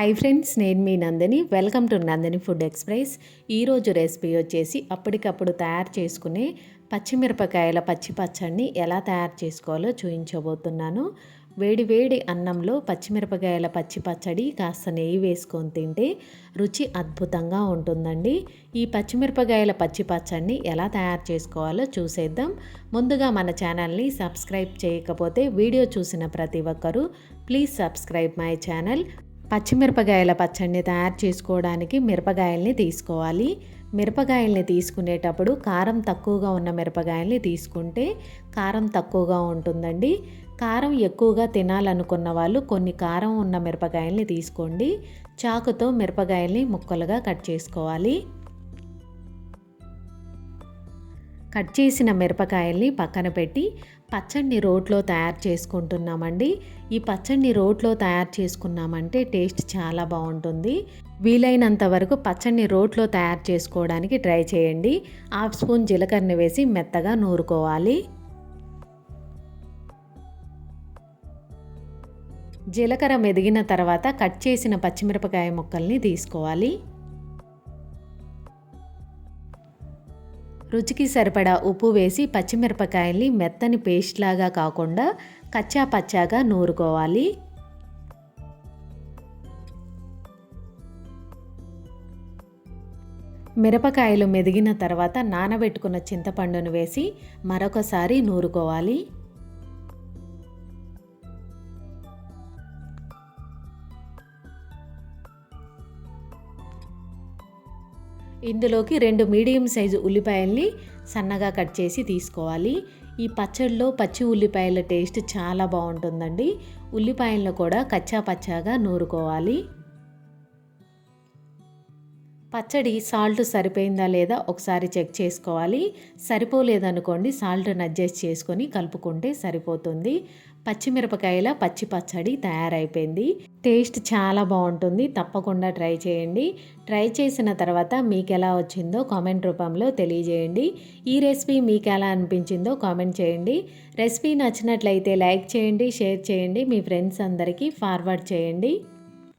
High friends నేను మీ Nandini. Welcome to Nandini food express ఈరోజు recipe వచ్చేసి అప్పటికప్పుడు తయారు చేసుకునే పచ్చిమిరపకాయల పచ్చి పచ్చడిని ఎలా తయారు చేసుకోవాలో చూపించబోతున్నాను. వేడి వేడి అన్నంలో పచ్చిమిరపకాయల పచ్చి పచ్చడి కాస్త నెయ్యి వేసుకొని తింటే రుచి అద్భుతంగా ఉంటుందండి. ఈ పచ్చిమిరపకాయల పచ్చి పచ్చడిని ఎలా తయారు చేసుకోవాలో చూసేద్దాం. ముందుగా మన ఛానల్ని సబ్స్క్రైబ్ చేయకపోతే వీడియో చూసిన ప్రతి ఒక్కరూ ప్లీజ్ సబ్స్క్రైబ్ మై ఛానల్. పచ్చిమిరపకాయల పచ్చడిని తయారు చేసుకోవడానికి మిరపకాయల్ని తీసుకోవాలి. మిరపకాయల్ని తీసుకునేటప్పుడు కారం తక్కువగా ఉన్న మిరపకాయల్ని తీసుకుంటే కారం తక్కువగా ఉంటుందండి. కారం ఎక్కువగా తినాలనుకున్న వాళ్ళు కొన్ని కారం ఉన్న మిరపకాయల్ని తీసుకోండి. చాకుతో మిరపకాయల్ని ముక్కలుగా కట్ చేసుకోవాలి. కట్ చేసిన మిరపకాయల్ని పక్కన పెట్టి పచ్చడిని రోట్లో తయారు చేసుకుంటున్నామండి. ఈ పచ్చడిని రోట్లో తయారు చేసుకున్నామంటే టేస్ట్ చాలా బాగుంటుంది. వీలైనంత వరకు పచ్చడిని రోట్లో తయారు చేసుకోవడానికి ట్రై చేయండి. హాఫ్ స్పూన్ జీలకర్ర వేసి మెత్తగా నూరుకోవాలి. జీలకర్ర మెదిగిన తర్వాత కట్ చేసిన పచ్చిమిరపకాయ ముక్కల్ని తీసుకోవాలి. రుచికి సరిపడా ఉప్పు వేసి పచ్చిమిరపకాయల్ని మెత్తని పేస్ట్ లాగా కాకుండా కచ్చా పచ్చాగా నూరుకోవాలి. మిరపకాయలు మెదిగిన తర్వాత నానబెట్టుకున్న చింతపండును వేసి మరొకసారి నూరుకోవాలి. ఇందులోకి రెండు మీడియం సైజు ఉల్లిపాయల్ని సన్నగా కట్ చేసి తీసుకోవాలి. ఈ పచ్చడిలో పచ్చి ఉల్లిపాయల టేస్ట్ చాలా బాగుంటుందండి. ఉల్లిపాయలను కూడా కచ్చా పచ్చాగా నూరుకోవాలి. పచ్చడి సాల్ట్ సరిపోయిందా లేదా ఒకసారి చెక్ చేసుకోవాలి. సరిపోలేదనుకోండి సాల్ట్ని అడ్జస్ట్ చేసుకొని కలుపుకుంటే సరిపోతుంది. పచ్చిమిరపకాయల పచ్చి పచ్చడి తయారైపోయింది. టేస్ట్ చాలా బాగుంటుంది. తప్పకుండా ట్రై చేయండి. ట్రై చేసిన తర్వాత మీకు ఎలా వచ్చిందో కామెంట్ రూపంలో తెలియజేయండి. ఈ రెసిపీ మీకు ఎలా అనిపించిందో కామెంట్ చేయండి. రెసిపీ నచ్చినట్లయితే లైక్ చేయండి షేర్ చేయండి. మీ ఫ్రెండ్స్ అందరికీ ఫార్వర్డ్ చేయండి.